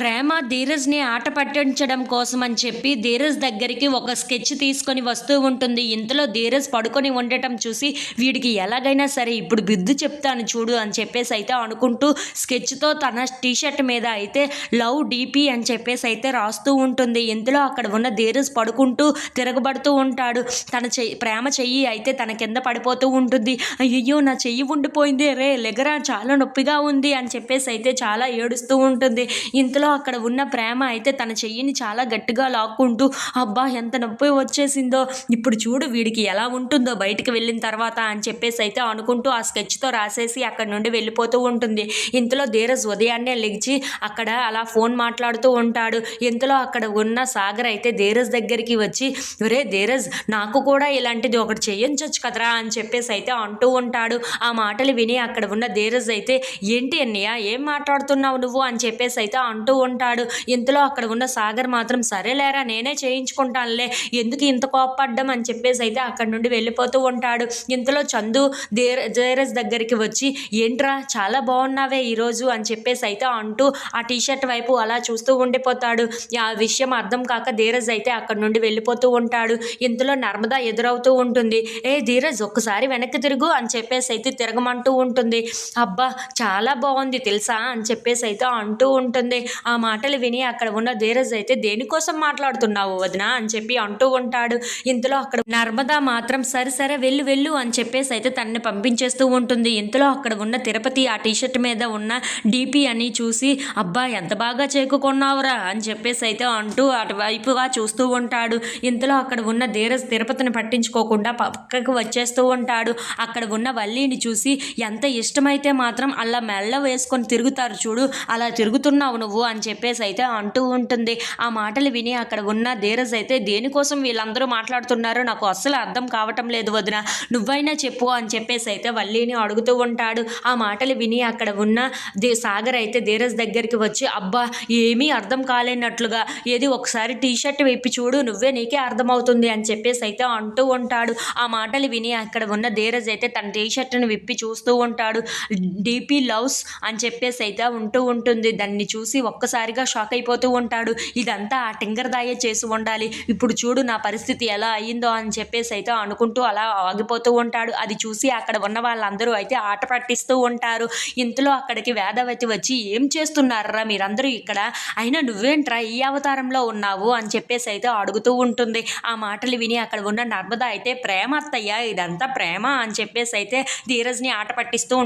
ప్రేమ ధీరజ్ని ఆట పట్టించడం కోసం అని చెప్పి ధీరజ్ దగ్గరికి ఒక స్కెచ్ తీసుకొని వస్తూ ఉంటుంది. ఇంతలో ధీరజ్ పడుకొని ఉండటం చూసి వీడికి ఎలాగైనా సరే ఇప్పుడు బిద్దు చెప్తాను చూడు అని చెప్పేసి అయితే అనుకుంటూ స్కెచ్తో తన టీషర్ట్ మీద అయితే లవ్ డీపీ అని చెప్పేసి అయితే రాస్తూ ఉంటుంది. ఇంతలో అక్కడ ఉన్న ధీరజ్ పడుకుంటూ తిరగబడుతూ ఉంటాడు. తన చెయ్యి ప్రేమ చెయ్యి అయితే తన కింద పడిపోతూ ఉంటుంది. అయ్యో నా చెయ్యి ఉండిపోయింది. రే లెగరా చాలా నొప్పిగా ఉంది అని చెప్పేసి అయితే చాలా ఏడుస్తూ ఉంటుంది. ఇంతలో అక్కడ ఉన్న ప్రేమ అయితే తన చెయ్యిని చాలా గట్టిగా లాక్కుంటూ అబ్బా ఎంత నొప్పి వచ్చేసిందో. ఇప్పుడు చూడు వీడికి ఎలా ఉంటుందో బయటికి వెళ్ళిన తర్వాత అని చెప్పేసి అయితే అనుకుంటూ ఆ స్కెచ్తో రాసేసి అక్కడ నుండి వెళ్ళిపోతూ ఉంటుంది. ఇంతలో ధీరజ్ ఉదయాన్నే లెగిచి అక్కడ అలా ఫోన్ మాట్లాడుతూ ఉంటాడు. ఇంతలో అక్కడ ఉన్న సాగర్ అయితే ధీరజ్ దగ్గరికి వచ్చి ఒరే ధీరజ్ నాకు కూడా ఇలాంటిది ఒకటి చేయించవచ్చు కదరా అని చెప్పేసి అయితే అంటూ ఉంటాడు. ఆ మాటలు విని అక్కడ ఉన్న ధీరజ్ అయితే ఏంటి అన్నయ్య ఏం మాట్లాడుతున్నావు నువ్వు? అని చెప్పేసి అయితే అంటూ ఉంటాడు. ఇంతలో అక్కడ ఉన్న సాగర్ మాత్రం సరేలేరా నేనే చేయించుకుంటానులే ఎందుకు ఇంత కోపడ్డం అని చెప్పేసి అయితే అక్కడ నుండి వెళ్ళిపోతూ ఉంటాడు. ఇంతలో చందు ధీర ధీరజ్ దగ్గరికి వచ్చి ఏంట్రా చాలా బాగున్నావే ఈరోజు అని చెప్పేసి అయితే అంటూ ఆ టీషర్ట్ వైపు అలా చూస్తూ ఉండిపోతాడు. ఆ విషయం అర్థం కాక ధీరజ్ అయితే అక్కడ నుండి వెళ్ళిపోతూ ఉంటాడు. ఇంతలో నర్మద ఎదురవుతూ ఉంటుంది. ఏ ధీరజ్ ఒక్కసారి వెనక్కి తిరుగు అని చెప్పేసి అయితే తిరగమంటూ ఉంటుంది. అబ్బా చాలా బాగుంది తెలుసా? అని చెప్పేసి అయితే అంటూ ఉంటుంది. ఆ మాటలు విని అక్కడ ఉన్న ధీరజ్ అయితే దేనికోసం మాట్లాడుతున్నావు వదిన? అని చెప్పి అంటూ ఉంటాడు. ఇంతలో అక్కడ నర్మదా మాత్రం సరే సరే వెళ్ళు వెళ్ళు అని చెప్పేసి అయితే తనని పంపించేస్తూ ఉంటుంది. ఇంతలో అక్కడ ఉన్న తిరుపతి ఆ టీషర్ట్ మీద ఉన్న డీపీ అని చూసి అబ్బా ఎంత బాగా చేకుకున్నావురా అని చెప్పేసి అయితే అంటూ అటువైపుగా చూస్తూ ఉంటాడు. ఇంతలో అక్కడ ఉన్న ధీరజ్ తిరుపతిని పట్టించుకోకుండా పక్కకు వచ్చేస్తూ ఉంటాడు. అక్కడ ఉన్న వల్లీని చూసి ఎంత ఇష్టమైతే మాత్రం అలా మెల్ల వేసుకొని తిరుగుతారు చూడు అలా తిరుగుతున్నావు నువ్వు అని చెప్పేసి అయితే అంటూ ఉంటుంది. ఆ మాటలు విని అక్కడ ఉన్న ధీరజ్ అయితే దేనికోసం వీళ్ళందరూ మాట్లాడుతున్నారో? నాకు అస్సలు అర్థం కావటం లేదు వదిన. నువ్వైనా చెప్పు అని చెప్పేసి అయితే వల్లీని అడుగుతూ ఉంటాడు. ఆ మాటలు విని అక్కడ ఉన్న దే సాగర్ అయితే ధీరజ్ దగ్గరికి వచ్చి అబ్బా ఏమీ అర్థం కాలేనట్లుగా. ఏది ఒకసారి టీ షర్ట్ విప్పి చూడు నువ్వే నీకే అర్థమవుతుంది అని చెప్పేసి అయితే అంటూ ఉంటాడు. ఆ మాటలు విని అక్కడ ఉన్న ధీరజ్ అయితే తన టీ షర్ట్ని విప్పి చూస్తూ ఉంటాడు. డీపీ లవ్స్ అని చెప్పేసి అయితే ఉంటూ ఉంటుంది. దాన్ని చూసి ఒక్కసారిగా షాక్ అయిపోతూ ఉంటాడు. ఇదంతా ఆ టింగర్ దాయే చేసి ఉండాలి. ఇప్పుడు చూడు నా పరిస్థితి ఎలా అయ్యిందో అని చెప్పేసి అయితే అనుకుంటూ అలా ఆగిపోతూ ఉంటాడు. అది చూసి అక్కడ ఉన్న వాళ్ళందరూ అయితే ఆట పట్టిస్తూ ఉంటారు. ఇంతలో అక్కడికి వేదవతి వచ్చి ఏం చేస్తున్నారా మీరందరూ ఇక్కడ? అయినా నువ్వేంట్రా ఈ అవతారంలో ఉన్నావు? అని చెప్పేసి అయితే అడుగుతూ ఉంటుంది. ఆ మాటలు విని అక్కడ ఉన్న నర్మద అయితే ప్రేమ అత్తయ్య ఇదంతా ప్రేమ అని చెప్పేసి అయితే ధీరజ్ని ఆట పట్టిస్తూ